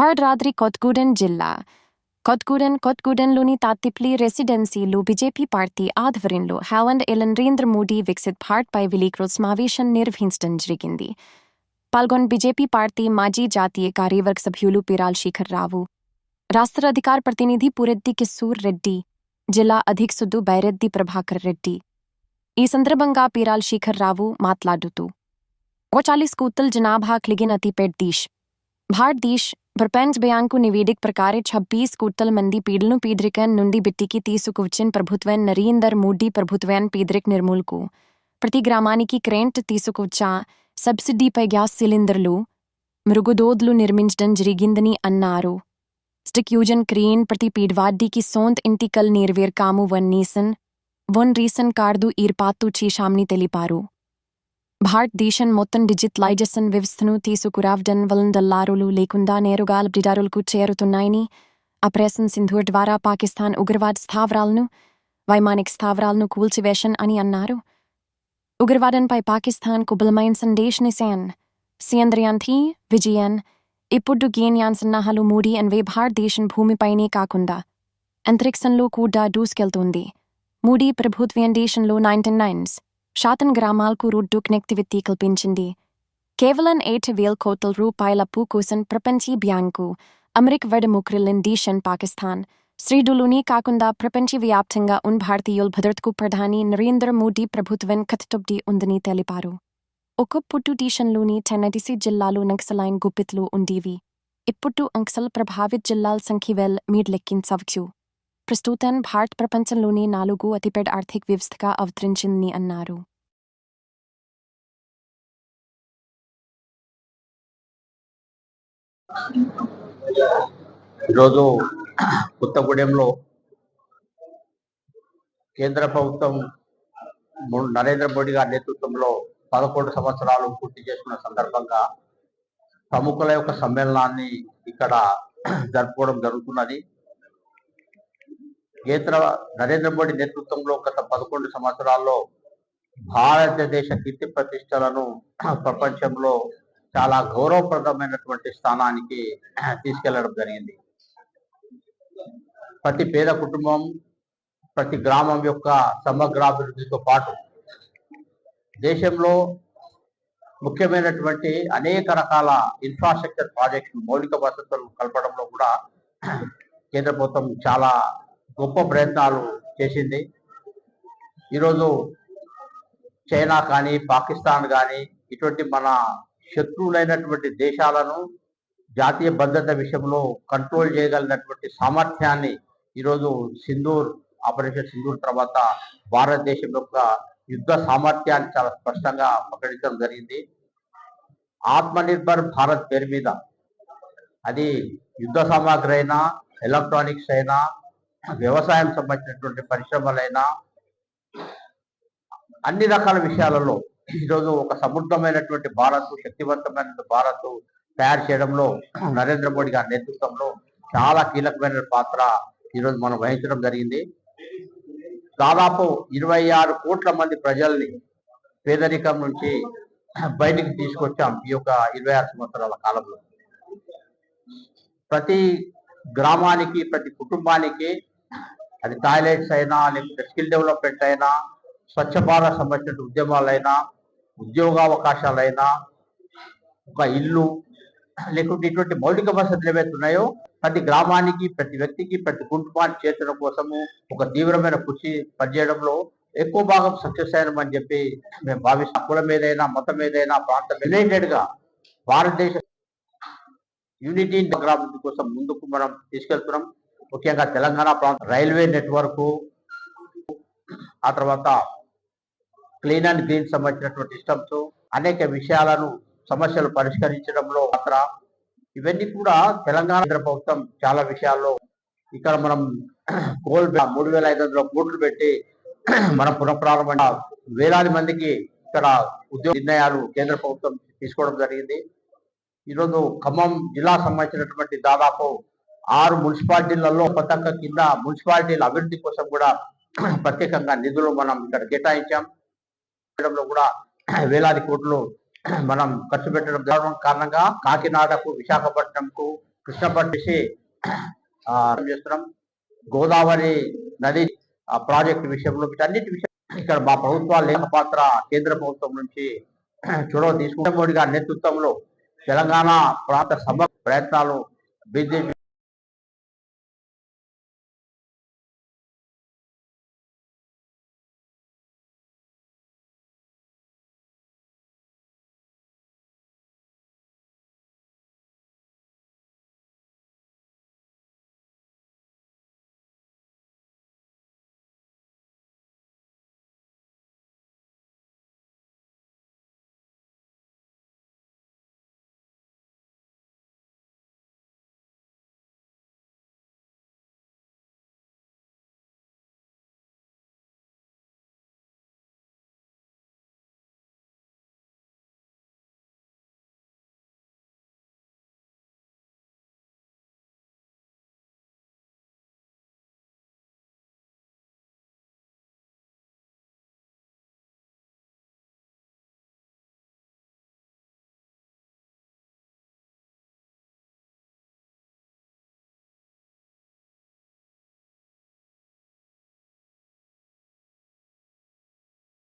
భద్రాద్రి కొత్గూడెం జిల్లా కొత్గూడెం కొత్గూడెంలోని తాతిప్లి రెసిడెన్సీలో BJP party ఆధ్వర్యంలో Holland Narendra Modi Viksit భారత్పై విలేకరుల సమావేశం నిర్వహించడం జరిగింది పాల్గొన్న బీజేపీ పార్టీ మాజీ జాతీయ కార్యవర్గ సభ్యులు పిరాల్ శేఖర్ రావు రాష్ట్ర అధికార ప్రతినిధి పురెడ్డి కిస్సూర్ రెడ్డి జిల్లా అధ్యక్షుడు బైరెడ్డి ప్రభాకర్ రెడ్డి ఈ సందర్భంగా పీరాల్ శేఖర్ రావు మాట్లాడుతూ ఓ చాలీస్ కూతల్ జనాభా క్లిగిన్ అతిపెడ్ దేశ్ భారత్ దేశ్ ప్రపంచ బ్యాంకు నివేదిక ప్రకారే ఛబ్బీస్ కూతల మంది పీడలను పీదరికం నుండి బిట్టికి తీసుకువచ్చిన ప్రభుత్వం నరేందర్ మోడీ ప్రభుత్వం పీదరిక నిర్మూలకు ప్రతి గ్రామానికి క్రేంట్ తీసుకువచ్చా సబ్సిడీపై గ్యాస్ సిలిండర్లు మృగుదోద్లు నిర్మించడం జరిగిందని అన్నారు స్టిక్యూజన్ క్రీన్ ప్రతి పీడ్వాడ్డీకి సొంత ఇంటికల్ నెరవేర్కాము one nation one ration card ఏర్పాటు చేశామని తెలిపారు భారతదేశం మొత్తం డిజిటలైజేషన్ వ్యవస్థను తీసుకురావడం వలన దల్లారులు లేకుండా నేరుగా లబ్ధిదారులకు చేరుతున్నాయని ఆపరేషన్ సింధూర్ ద్వారా పాకిస్తాన్ ఉగ్రవాద స్థావరాలను వైమానిక స్థావరాలను కూల్చివేషన్ అని అన్నారు. ఉగ్రవాదంపై పాకిస్తాన్ కుబలమైన సందేశనిసేన్ సేంద్రియాంథి విజయన్ ఇప్పుడు గేన్యాన్ సన్నాహాలు మూడి అన్వే భారతదేశం భూమిపైనే కాకుండా అంతరిక్షంలో కూడా దూసుకెళ్తోంది. మూడీ ప్రభుత్వం దేశంలో నైన్టీ నైన్స్ షాతన్ గ్రామాలకు రోడ్డు కనెక్టివిటీ కల్పించింది. కేవలం ఎయిట్ వేల కోట్ల రూపాయల అప్పు కోసం ప్రపంచ బ్యాంకు వెడ్ ముక్రిలిన్ దేశం పాకిస్తాన్ శ్రీడులుని కాకుండా ప్రపంచవ్యాప్తంగా ఉన్ భారతీయుల్ భద్రతకు ప్రధాని నరేంద్ర మోడీ ప్రభుత్వం కథటొబ్డి ఉందని తెలిపారు. ఒకప్పుడు దేశంలోని టెన్నడిసి జిల్లాలు నక్సలైన్ గుప్పిత్లు ఉండేవి. ఇప్పుడు అంక్సల్ ప్రభావిత జిల్లాల సంఖ్య వేల్ మీడ్ లెక్కించవచ్చు ప్రస్తుతం భారత్ ప్రపంచంలోని నాలుగు అతిపెద్ద ఆర్థిక వ్యవస్థగా అవతరించిందని అన్నారు. ఈరోజు కొత్తగూడెంలో కేంద్ర ప్రభుత్వం నరేంద్ర మోడీ గారి నేతృత్వంలో పదకొండు సంవత్సరాలు పూర్తి చేసుకున్న సందర్భంగా ప్రముఖుల యొక్క సమ్మేళనాన్ని ఇక్కడ జరుపుకోవడం జరుగుతున్నది. కేంద్ర నరేంద్ర మోడీ నేతృత్వంలో గత పదకొండు సంవత్సరాల్లో భారతదేశ కీర్తి ప్రతిష్టలను ప్రపంచంలో చాలా గౌరవప్రదమైనటువంటి స్థానానికి తీసుకెళ్ళడం జరిగింది. ప్రతి పేద కుటుంబం ప్రతి గ్రామం యొక్క సమగ్రాభివృద్ధితో పాటు దేశంలో ముఖ్యమైనటువంటి అనేక రకాల ఇన్ఫ్రాస్ట్రక్చర్ ప్రాజెక్టులు మౌలిక వసతులు కలపడంలో కూడా కేంద్ర ప్రభుత్వం చాలా గొప్ప ప్రయత్నాలు చేసింది. ఈరోజు చైనా కానీ పాకిస్తాన్ కానీ ఇటువంటి మన శత్రువులైనటువంటి దేశాలను జాతీయ భద్రత విషయంలో కంట్రోల్ చేయగలిగినటువంటి సామర్థ్యాన్ని ఈరోజు సింధూర్ ఆపరేషన్ సింధూర్ తర్వాత భారతదేశం యొక్క యుద్ధ సామర్థ్యాన్ని చాలా స్పష్టంగా ప్రకటించడం జరిగింది. ఆత్మనిర్భర్ భారత్ పేరు మీద అది యుద్ధ సామాగ్రి అయినా ఎలక్ట్రానిక్స్ అయినా వ్యవసాయం సంబంధించినటువంటి పరిశ్రమలైనా అన్ని రకాల విషయాలలో ఈరోజు ఒక సమృద్ధమైనటువంటి భారత్ శక్తివంతమైన భారత్ తయారు చేయడంలో నరేంద్ర మోడీ గారి నేతృత్వంలో చాలా కీలకమైన పాత్ర ఈరోజు మనం వహించడం జరిగింది. దాదాపు ఇరవై ఆరు కోట్ల మంది ప్రజల్ని పేదరికం నుంచి బయటికి తీసుకొచ్చాం ఈ యొక్క ఇరవై ఆరు సంవత్సరాల కాలంలో. ప్రతి గ్రామానికి ప్రతి కుటుంబానికి అది టాయిలెట్స్ అయినా లేకపోతే స్కిల్ డెవలప్మెంట్ అయినా స్వచ్ఛ భారత్ సంబంధించిన ఉద్యమాలైనా ఉద్యోగావకాశాలైనా ఒక ఇల్లు లేకుంటే ఇటువంటి మౌలిక వసతులు ఏవైతే ఉన్నాయో ప్రతి గ్రామానికి ప్రతి వ్యక్తికి ప్రతి కుటుంబానికి చేర్చడం కోసము ఒక తీవ్రమైన కృషి పనిచేయడంలో ఎక్కువ భాగం సక్సెస్ అయినామని చెప్పి మేము భావిస్తాం కులం ఏదైనా మతం ఏదైనా ప్రాంతం యునైటెడ్గా భారతదేశ యూనిటీ ప్రోగ్రామ్ కోసం ముందుకు మనం తీసుకెళ్తున్నాం. ముఖ్యంగా తెలంగాణ ప్రాంత రైల్వే నెట్వర్క్ ఆ తర్వాత క్లీన్ అండ్ గ్రీన్ సంబంధించినటువంటి సిస్టమ్స్ అనేక విషయాలను సమస్యలు పరిష్కరించడంలో మాత్ర ఇవన్నీ కూడా తెలంగాణ ప్రభుత్వం చాలా విషయాల్లో ఇక్కడ మనం గోల్ మూడు వేల ఐదు వందల కోట్లు పెట్టి మనం పునఃప్రారంభ వేలాది మందికి ఇక్కడ ఉద్యోగ నిర్ణయాలు కేంద్ర ప్రభుత్వం తీసుకోవడం జరిగింది. ఈరోజు ఖమ్మం జిల్లా సంబంధించినటువంటి దాదాపు ఆరు మున్సిపాలిటీలలో పథక కింద మున్సిపాలిటీల అభివృద్ధి కోసం కూడా ప్రత్యేకంగా నిధులు మనం ఇక్కడ కేటాయించాం. చేయడంలో కూడా వేలాది కోట్లు మనం ఖర్చు పెట్టడం జరగడం కారణంగా కాకినాడకు విశాఖపట్నంకు కృష్ణపట్టిసి చేస్తున్నాం. గోదావరి నది ప్రాజెక్టు విషయంలో వీటన్నిటి విషయం ఇక్కడ మా ప్రభుత్వాలు లేక పాత్ర కేంద్ర ప్రభుత్వం నుంచి చొరవ తీసుకుంటే. మోడీ గారి నేతృత్వంలో తెలంగాణ ప్రాంత సభ ప్రయత్నాలు బీజేపీ